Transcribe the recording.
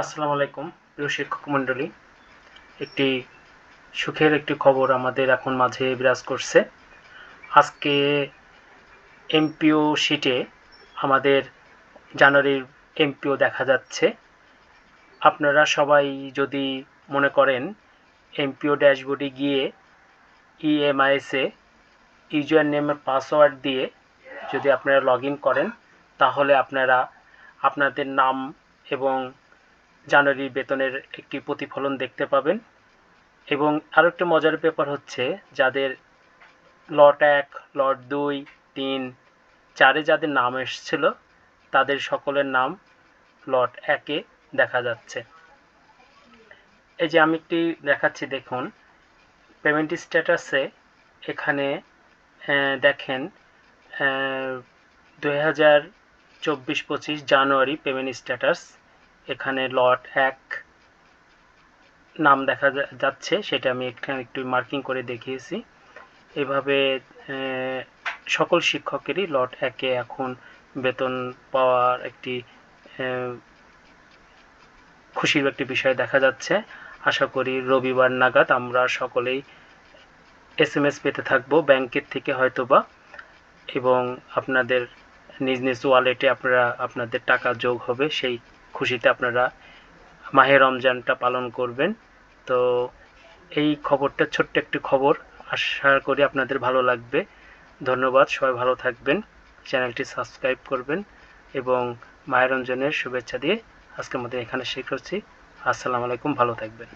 আসসালামু আলাইকুম, প্রিয় শিক্ষক মণ্ডলী। একটি সুখের একটি খবর আমাদের এখন মাঝে বিরাজ করছে। আজকে এমপিও শিটে আমাদের জানুয়ারির এমপিও দেখা যাচ্ছে। আপনারা সবাই যদি মনে করেন, এমপিও ড্যাশবোর্ডে গিয়ে E ইএমআইএসে ইউজার নেমের পাসওয়ার্ড দিয়ে যদি আপনারা লগ করেন, তাহলে আপনারা আপনাদের নাম এবং জানুয়ারির বেতনের একটি প্রতিফলন দেখতে পাবেন। এবং আরও একটা মজার ব্যাপার হচ্ছে, যাদের লট এক লট দুই, তিন, চারে যাদের নাম এসেছিল, তাদের সকলের নাম লট একে দেখা যাচ্ছে। এই যে আমি একটি দেখাচ্ছি, দেখুন পেমেন্ট স্ট্যাটাসে এখানে দেখেন দুই হাজার চব্বিশ পঁচিশ জানুয়ারি পেমেন্ট স্ট্যাটাস এখানে লট এক নাম দেখা যাচ্ছে, সেটা আমি এখানে একটু মার্কিং করে দেখিয়েছি। এভাবে সকল শিক্ষকেরই লট একে এখন বেতন পাওয়ার একটি খুশির একটি বিষয় দেখা যাচ্ছে। আশা করি রবিবার নাগাদ আমরা সকলেই এস এম এস পেতে থাকব ব্যাংকের থেকে হয়তোবা, এবং আপনাদের নিজ নিজ ওয়ালেটে আপনারা, আপনাদের টাকা যোগ হবে সেই খুশিতে আপনারা মাহে রমজানটা পালন করবেন। তো এই খবরটা, ছোট্ট একটি খবর, আশা করি আপনাদের ভালো লাগবে। ধন্যবাদ, সবাই ভালো থাকবেন, চ্যানেলটি সাবস্ক্রাইব করবেন এবং মায়ের রমজানের শুভেচ্ছা দিয়ে আজকের মধ্যে এখানে শেখ করছি। আসসালামু আলাইকুম, ভালো থাকবেন।